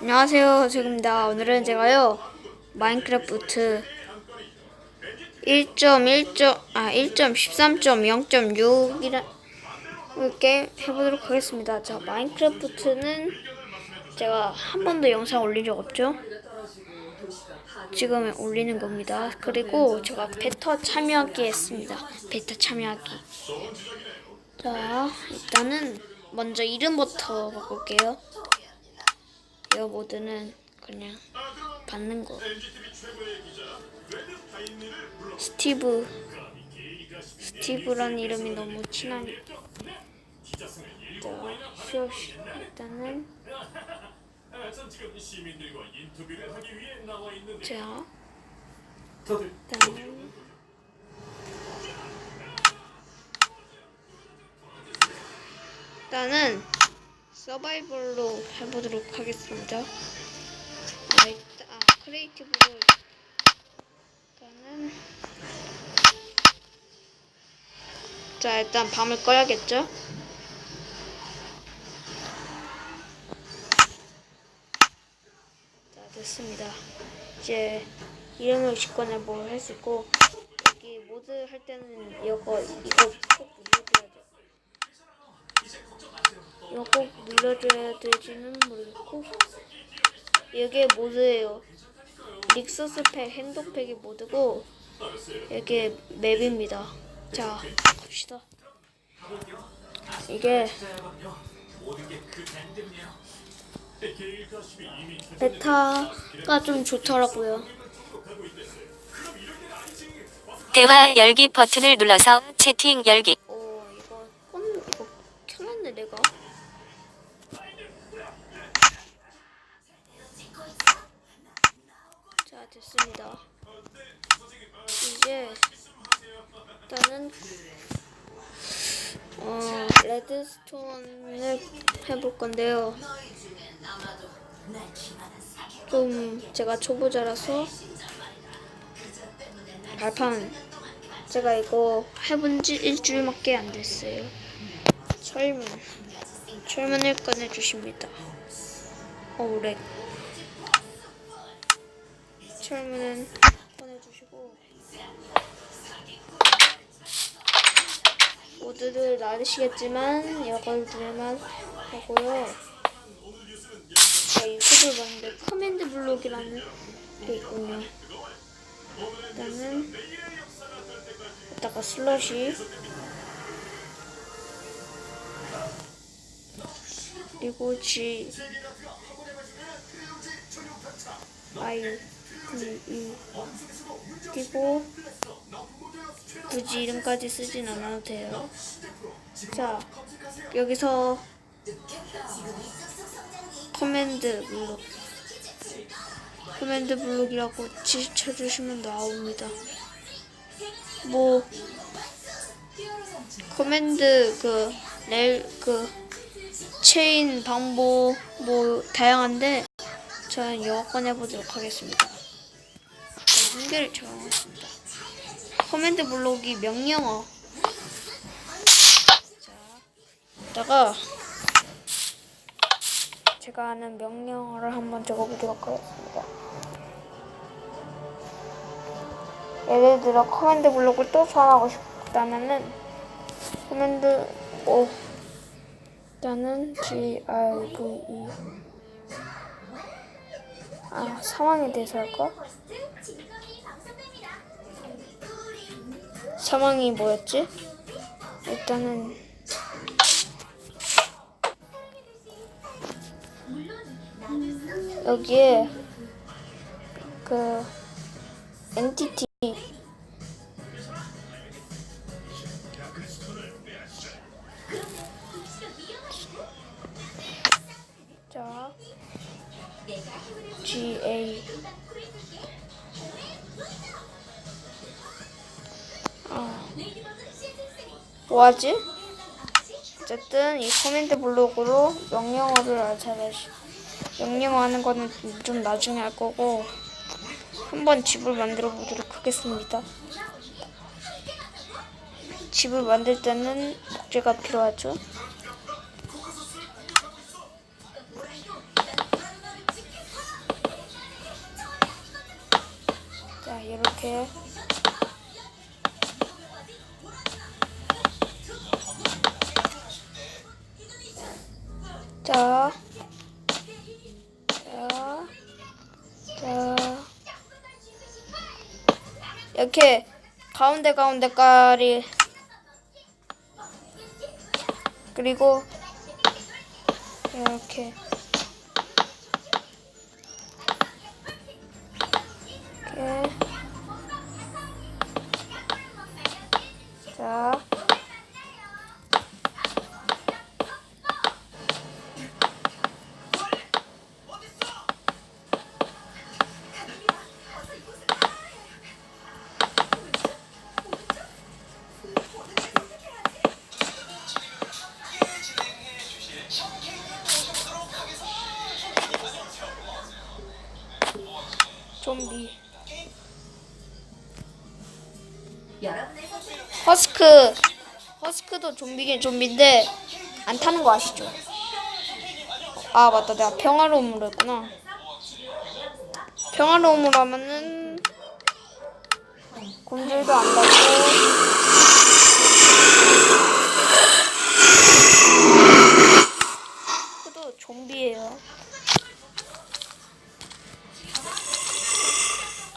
안녕하세요. 지금입니다. 오늘은 제가요 마인크래프트 1.1. 아 1.13.0.6 이라 게임 해보도록 하겠습니다. 자 마인크래프트는 제가 한 번도 영상 올린 적 없죠? 지금 올리는 겁니다. 그리고 제가 베타 참여하기 했습니다. 베타 참여하기. 자 일단은 먼저 이름부터 바꿀게요. 이 모드는 그냥 받는 거. 스티브. 스티브란 이름이 너무 친하니까. 쉬 일단은. 자, 일단은. 일단은 서바이벌로 해보도록 하겠습니다. 아, 일단, 아 크리에이티브로 일단은 자 일단 밤을 꺼야겠죠? 자 됐습니다. 이제 이름을 짓거나 뭘할수 있고 여기 모드 할 때는 이거 이거 꼭 눌러줘야 돼. 이거 꼭 눌러줘야 되지는 모르겠고 이게 모드예요. 릭서스 팩 행동팩이 모드고 이게 맵입니다. 자 갑시다. 이게 베타가 좀 좋더라고요. 대화 열기 버튼을 눌러서 채팅 열기. 됐습니다. 이제 일단은 어 레드스톤을 해볼 건데요. 좀 제가 초보자라서 발판 제가 이거 해본 지 일주일밖에 안 됐어요. 철문 철문을 꺼내주십니다. 어우 렉 철문은 꺼내주시고 모두들 나으시겠지만 누르만 하고요. 제가 유튜브를 봤는데 커맨드 블록이라는 게 있군요. 일단은 이따가 슬러시 그리고 G I 그리고 굳이 이름까지 쓰진 않아도 돼요. 자 여기서 커맨드 블록 커맨드 블록이라고 치- 쳐주시면 나옵니다. 뭐 커맨드 그렐그 체인 방법 뭐 다양한데 저는 영어 꺼내보도록 하겠습니다. 자, 한 개를 정하겠습니다. 커맨드 블록이 명령어. 자, 이따가 제가 아는 명령어를 한번 적어보도록 하겠습니다. 예를 들어 커맨드 블록을 또 소환하고 싶다면은 커맨드 오 일단은 G R V E 아 상황에 대해서 할까? 상황이 뭐였지? 일단은 여기에 그 엔티티 자 G A 아 뭐하지? 어쨌든 이 코멘트 블록으로 명령어를 알아차려 명령어 하는 거는 좀 나중에 할 거고 한번 집을 만들어 보도록 하겠습니다. 집을 만들 때는 목재가 필요하죠. 자, 이렇게 자, 자, 자, 이렇게 가운데 가운데 깔이. 그리고 이렇게 좀비. 허스크. 허스크도 좀비긴 좀비인데 안 타는 거 아시죠? 아 맞다. 내가 평화로움으로 했구나. 평화로움으로 하면은 곰질도 안 받고. 좀비예요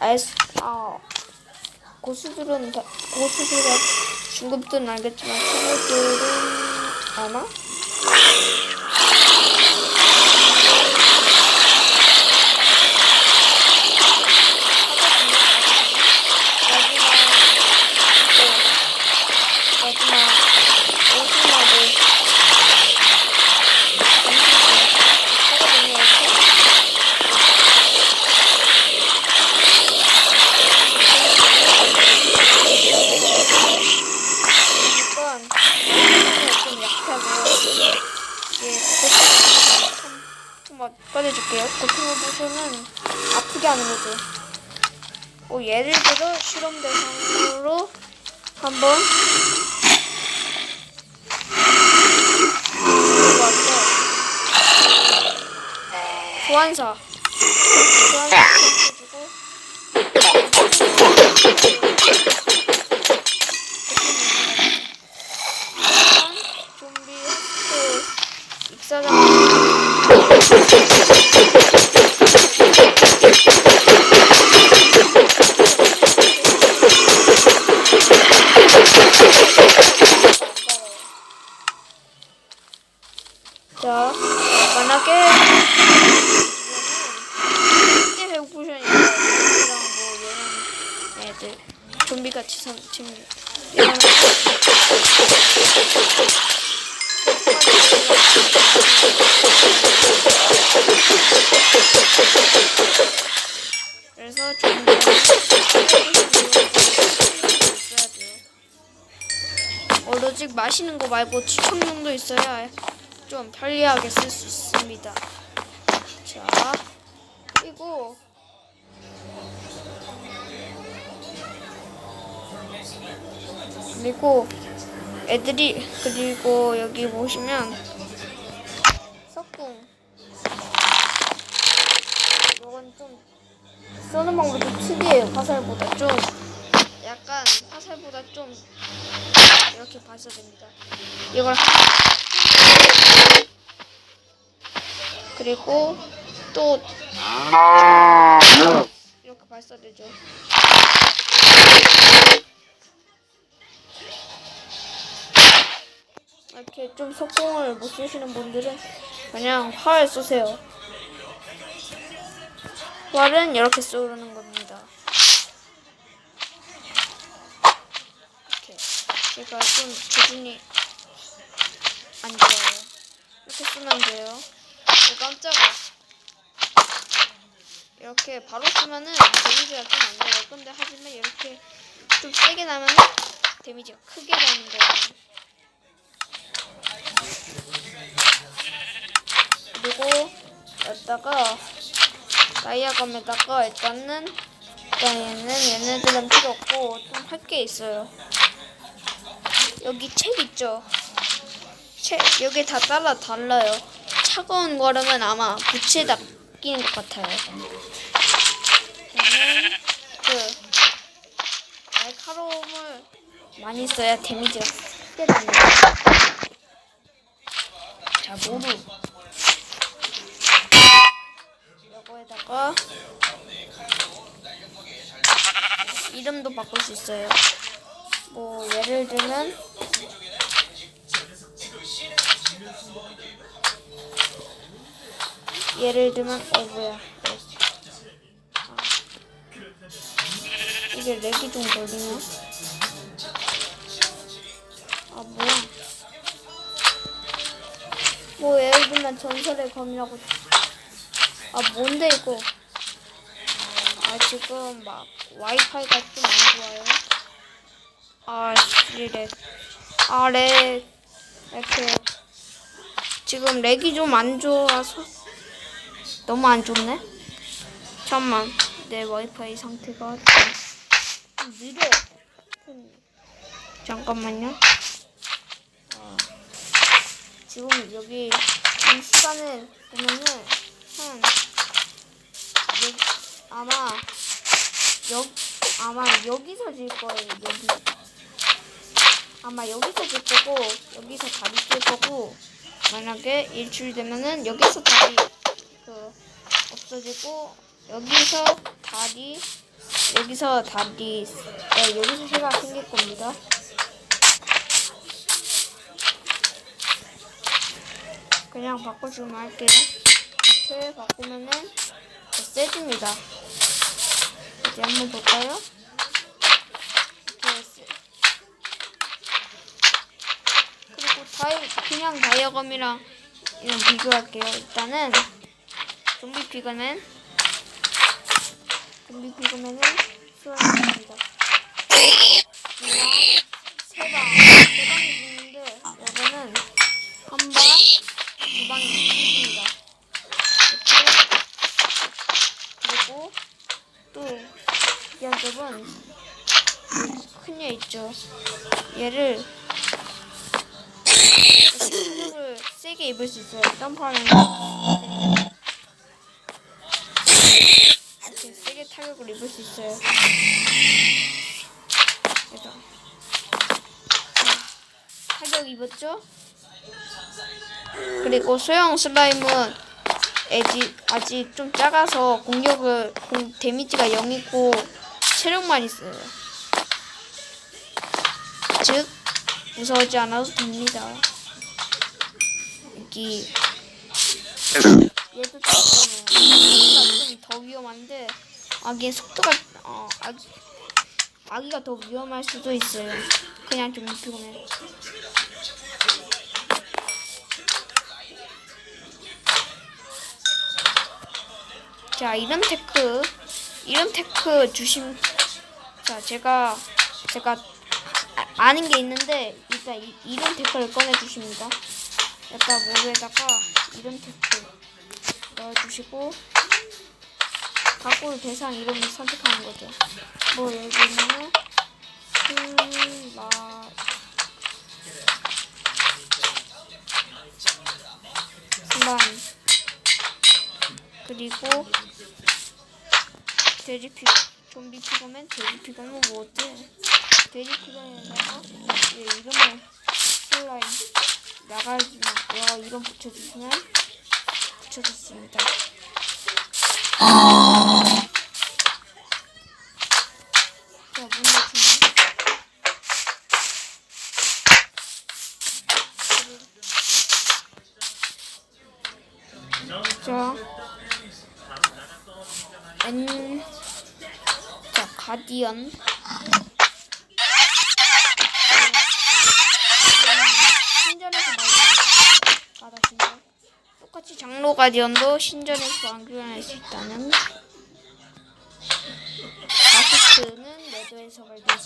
알수 아 고수들은 다, 고수들은 중급들은 알겠지만 초보들은 아나? 마지막 오수나 뭐 하거든요 이렇게 그러니까 좀 약하고 예, 고통을 한번 꺼내줄게요. 고통을 보시면 아프게 하는 거죠. 뭐 예를 들어 실험 대상으로 한번. 소환사 소환사 해주고 좀비 그 익사장 자 만약에 이제 배고프시니까 좀비랑 뭐 이런 애들 좀비 같이 선 지금 그래서 좀 있어야 돼요. 오로지 마시는 거 말고 지청용도 있어야 좀 편리하게 쓸 수 있습니다. 자, 그리고 그리고 애들이 그리고 여기 보시면 석궁. 이건 좀 쓰는 방법이 좀 특이해요 화살보다 좀. 약간 화살보다 좀 이렇게 발사됩니다. 이걸 그리고 또 이렇게 발사되죠 이렇게 좀 속공을 못 쓰시는 분들은 그냥 활 쏘세요. 활은 이렇게 쏘는 겁니다. 이렇게 제가 좀 기분이 안 좋아요. 이렇게 쓰면 돼요. 오, 깜짝아. 이렇게 바로 쓰면은 데미지가 좀안 돼요. 근데 하지만 이렇게 좀 세게 나면은 데미지가 크게 나는 거예요. 그리고 여기다가 다이아검에다가 일단은 일단 얘는 얘네들은 필요 없고 좀 할 게 있어요. 여기 책 있죠? 책 여기 다 따라 달라요. 차가운 거라면 아마 부츠에다 끼는 것 같아요. 저는 그 칼럼을 많이 써야 데미지가 크게 나네요. 자, 모루. 이거에다가 이름도 바꿀 수 있어요. 뭐 예를 들면 예를 들면 어 뭐야 아. 이게 렉이 좀 걸리나? 아 뭐야 뭐 예를 들면 전설의 검이라고 아 뭔데 이거? 아 지금 막 와이파이가 좀 안 좋아요? 아 씨렉 아 렉 이렇게. 지금 렉이 좀 안 좋아서. 너무 안 좋네? 잠만. 내 와이파이 상태가 좀 느려. 음, 잠깐만요. 아, 지금 여기 이 시간을 보면은 한 여, 아마 여 아마 여기서 질 거예요 여기 아마 여기서 질 거고 여기서 다리 찔 거고 만약에 일주일 되면은 여기서 다리 그 없어지고 여기서 다리 여기서 다리 네, 여기서 새가 생길 겁니다. 그냥 바꿔주면 할게요. 이렇게 바꾸면은 더 세집니다. 이제 한번 볼까요? 세. 그리고 다이 그냥 다이어검이랑 이랑 비교할게요. 일단은 좀비 피그맨 좀비 피그맨은 수월합니다. 입을 수 있어요. 점프하면 이렇게 세게 타격을 입을 수 있어요. 그래서 타격 입었죠? 그리고 소형 슬라임은 아직, 아직 좀 작아서 공격을 공, 데미지가 0이고 체력만 있어요. 즉 무서워하지 않아도 됩니다. 여기 얘도 좀더 위험한데 아기의 속도가 어 아기, 아기가 더 위험할 수도 있어요. 그냥 좀 피곤해. 자 이름 테크 이름 테크 주심 자 제가 제가 아, 아는 게 있는데 일단 이, 이름 테크를 꺼내 주십니다. 여기다 모루에다가 이름 테크 넣어주시고 바꿀 대상 이름을 선택하는 거죠. 뭐 예를 들면은 슬라 슬라임 그리고 돼지 피 좀비 피그맨 돼지 피그맨 뭐 어때? 돼지 피그맨에다가 얘 이름을 슬라임 와 이름 붙여주시면 붙여줬습니다. 자, 문 닫히네. 자, N, 자, 가디언. 신전에서 말고 받았습니다. 똑같이 장로 가디언도 신전에서 완교할 수 있다는 바스트는 네더에서 발견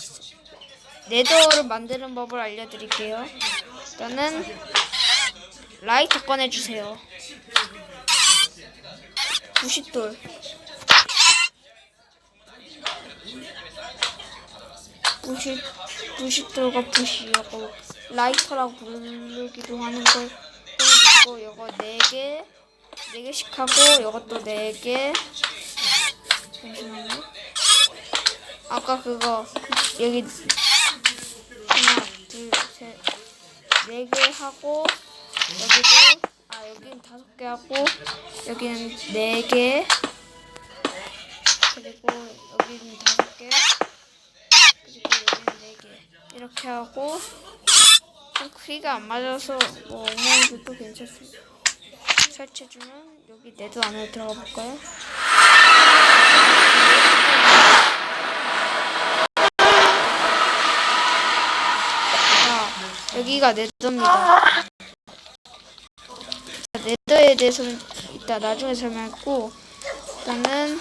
네더를 만드는 법을 알려드릴게요. 일단은 라이터 꺼내주세요. 90돌. 90, 90돌과 부시라고 라이터라고 부르기도 하는 걸 꺼내주고 요거 4개 4개씩 하고 요것도 4개 잠시만요 아까 그거 여기 하나, 둘, 셋, 네 개 하고 여기도 아 여기는 다섯 개 하고 여기는 네 개. 그리고 여기는 다섯 개. 그리고 여기는 네 개. 이렇게 하고 좀 크기가 안 맞아서 뭐 엉망이도 괜찮습니다. 설치해주면 여기 네드 안으로 들어가 볼까요? 자, 여기가. 자, 네더에 대해서는 이따 나중에 설명했고 일단은